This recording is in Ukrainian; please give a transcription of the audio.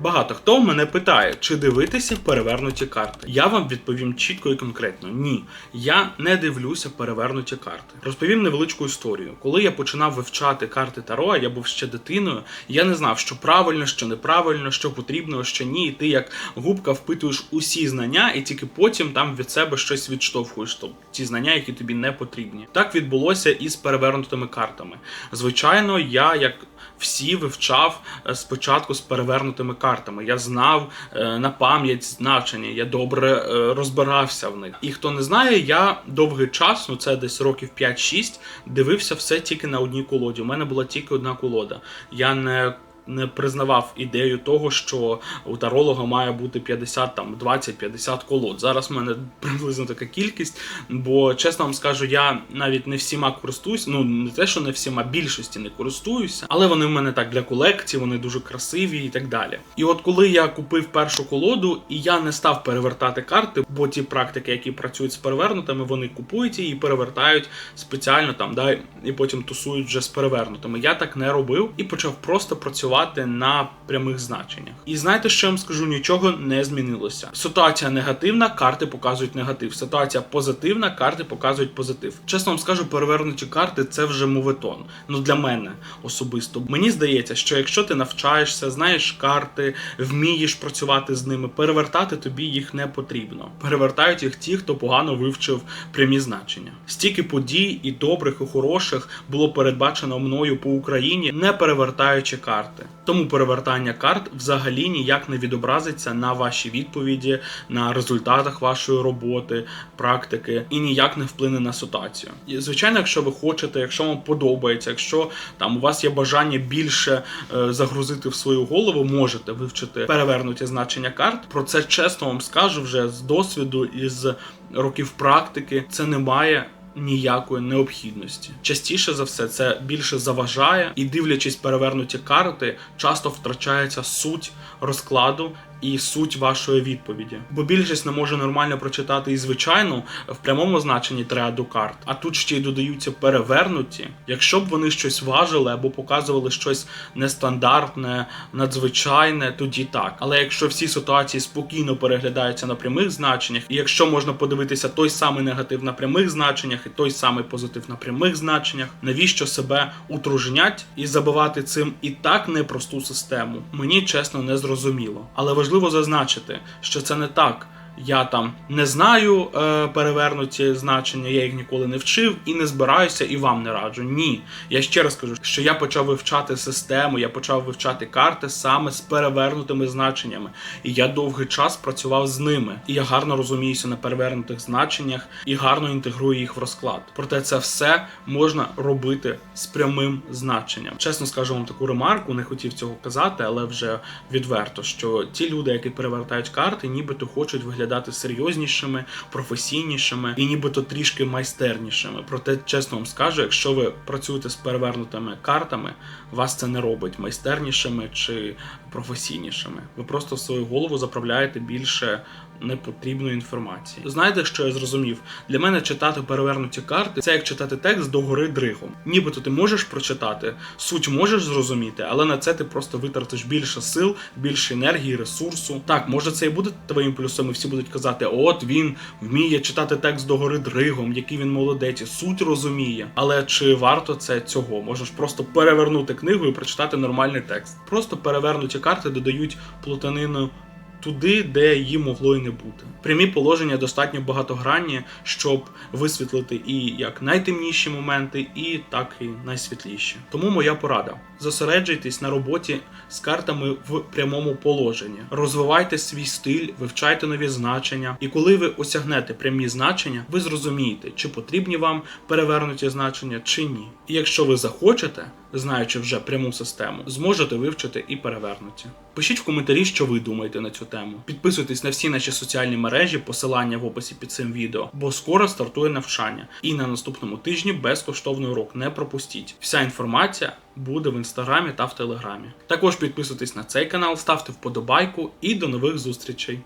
Багато хто мене питає, чи дивитися перевернуті карти. Я вам відповім чітко і конкретно: ні, я не дивлюся перевернуті карти. Розповім невеличку історію. Коли я починав вивчати карти Таро, я був ще дитиною. Я не знав, що правильно, що неправильно, що потрібно, що ні. І ти як губка впитуєш усі знання, і тільки потім там від себе щось відштовхуєш. Тобто ті знання, які тобі не потрібні. Так відбулося і з перевернутими картами. Звичайно, я як всі вивчав е, спочатку з перевернутими картами. Я знав е, на пам'ять значення, я добре е, розбирався в них. І хто не знає, я довгий час, ну це десь років 5-6, дивився все тільки на одній колоді. У мене була тільки одна колода. Я не не признавав ідею того, що у таролога має бути 50, там 20-50 колод. Зараз в мене приблизно така кількість, бо чесно вам скажу, я навіть не всіма користуюся. Ну не те, що не всіма більшості не користуюся, але вони в мене так для колекції, вони дуже красиві і так далі. І от коли я купив першу колоду, і я не став перевертати карти, бо ті практики, які працюють з перевернутими, вони купують її і перевертають спеціально там, да, і потім тусують вже з перевернутими. Я так не робив і почав просто працювати на прямих значеннях. І знаєте, що я вам скажу? Нічого не змінилося. Ситуація негативна, карти показують негатив. Ситуація позитивна, карти показують позитив. Чесно вам скажу, перевернуті карти це вже моветон. Ну для мене особисто. Мені здається, що якщо ти навчаєшся, знаєш карти, вмієш працювати з ними, перевертати тобі їх не потрібно. Перевертають їх ті, хто погано вивчив прямі значення. Стільки подій і добрих, і хороших було передбачено мною по Україні, не перевертаючи карти. Тому перевертання карт взагалі ніяк не відобразиться на вашій відповіді, на результатах вашої роботи, практики і ніяк не вплине на ситуацію. І, звичайно, якщо ви хочете, якщо вам подобається, якщо там у вас є бажання більше е, загрузити в свою голову, можете вивчити перевернуті значення карт. Про це чесно вам скажу вже з досвіду і з років практики. Це не має ніякої необхідності. Частіше за все, це більше заважає, і дивлячись перевернуті карти, часто втрачається суть розкладу і суть вашої відповіді. Бо більшість не може нормально прочитати і звичайно в прямому значенні триаду карт. А тут ще й додаються перевернуті. Якщо б вони щось важили або показували щось нестандартне, надзвичайне, тоді так. Але якщо всі ситуації спокійно переглядаються на прямих значеннях, і якщо можна подивитися той самий негатив на прямих значеннях і той самий позитив на прямих значеннях, навіщо себе утружнять і забивати цим і так непросту систему? Мені чесно не зрозуміло. Але важливо зазначити, що це не так. Я там не знаю е, перевернуті значення, я їх ніколи не вчив і не збираюся, і вам не раджу. Ні. Я ще раз кажу, що я почав вивчати систему, я почав вивчати карти саме з перевернутими значеннями. І я довгий час працював з ними. І я гарно розуміюся на перевернутих значеннях і гарно інтегрую їх в розклад. Проте це все можна робити з прямим значенням. Чесно скажу вам таку ремарку, не хотів цього казати, але вже відверто, що ті люди, які перевертають карти, нібито хочуть виглядати серйознішими, професійнішими і нібито трішки майстернішими. Проте, чесно вам скажу, якщо ви працюєте з перевернутими картами, вас це не робить майстернішими чи професійнішими. Ви просто в свою голову заправляєте більше непотрібної інформації. Знаєте, що я зрозумів? Для мене читати перевернуті карти це як читати текст догори дригом. Нібито ти можеш прочитати, суть можеш зрозуміти, але на це ти просто витратиш більше сил, більше енергії, ресурсу. Так, може це і буде твоїм плюсом, і всі будуть казати: от він вміє читати текст догори дригом, який він молодець, і суть розуміє. Але чи варто це цього? Можеш просто перевернути книгу і прочитати нормальний текст. Просто перевернуті карти додають плутанину туди, де її могло і не бути. Прямі положення достатньо багатогранні, щоб висвітлити і як найтемніші моменти, і так і найсвітліші. Тому моя порада: зосереджуйтесь на роботі з картами в прямому положенні, розвивайте свій стиль, вивчайте нові значення, і коли ви осягнете прямі значення, ви зрозумієте, чи потрібні вам перевернуті значення чи ні. І якщо ви захочете, знаючи вже пряму систему, зможете вивчити і перевернуті. Пишіть в коментарі, що ви думаєте на цю тему. Підписуйтесь на всі наші соціальні мережі, посилання в описі під цим відео, бо скоро стартує навчання. І на наступному тижні безкоштовний урок. Не пропустіть. Вся інформація буде в інстаграмі та в телеграмі. Також підписуйтесь на цей канал, ставте вподобайку і до нових зустрічей.